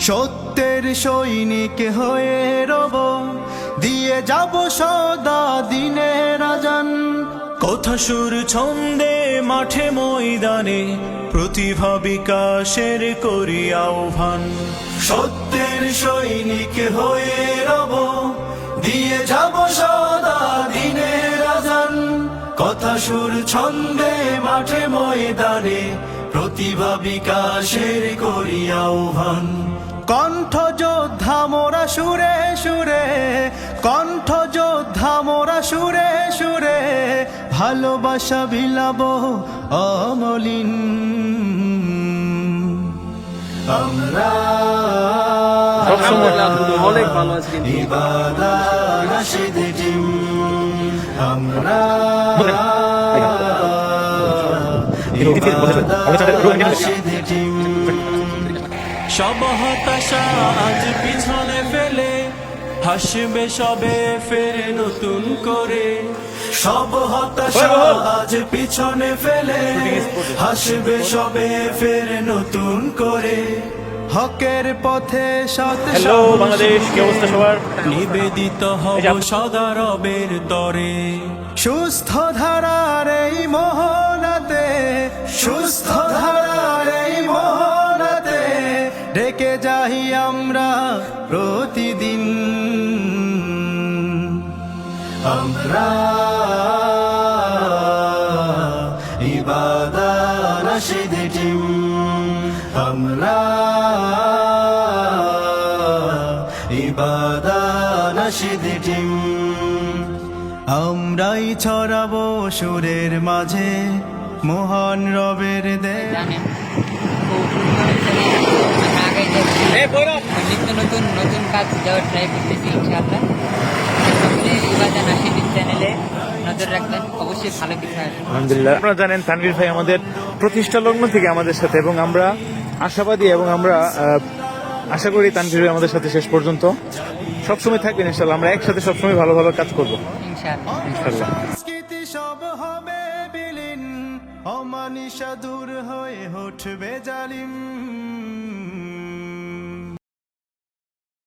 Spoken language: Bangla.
সত্যের সৈনিক হয়ে রব দিয়ে যাব সদা দিনের আজান। কথা সুর ছন্দে মাঠে ময়দানে প্রতিভা বিকাশের করি আহ্বান। সত্যের সৈনিক হয়ে রব, দিয়ে যাব সদা দিনের আজান। কথা সুর ছন্দে মাঠে ময়দানে প্রতিভা বিকাশের করি আহ্বান। কণ্ঠ যোদ্ধা মোরা সুরে সুরে, কণ্ঠ যোদ্ধা মোরা সুরে সুরে। ভালোবাসা বিলাব অমলিন। আমরা অনেক ভালো আছে আমরা সব হতাশা আজ পিছনে ফেলে। হাসবে সবে ফেরে নতুন করে। সব হতাশা আজ পিছনে ফেলে। হাসবে সবে ফেরে নতুন করে। হকের পথে হ্যালো বাংলাদেশ কি অবস্থা সবার? নিবেদিত হব সদা রবের তরে সুস্থ ধারার এই মোহনাতে সুস্থ ধারার এই মোহনাতে ডেকে যাই আমরা প্রতিদিন। আমরা ইবাদা নাশিদ টিম আমরা ইবাদা নাশিদ টিম আমরাই ছড়াবো সুরের মাঝে মহান রবের দে নিত্য নতুন নতুন কাজ দেওয়ার ট্রাই করতেছি ইনশাআল্লাহ। সবচেয়ে ইবাদা চ্যানেলে নজর রাখবেন অবশ্যই ভালো কিছু আলহামদুলিল্লাহ। আপনারা জানেন তানভীর ভাই আমাদের প্রতিষ্ঠা লগ্ন থেকে আমাদের সাথে এবং আমরা আশাবাদী এবং আমরা আশা করি তানভীর ভাই আমাদের সাথে শেষ পর্যন্ত সবসময় থাকবেন ইনশাল্লাহ আমরা একসাথে সবসময় ভালো ভালো কাজ করব। ইনশাআল্লাহ। ইনশাল্লাহ সব হবে বিলীন অমানিসা দূর হয়ে উঠবে জালিম।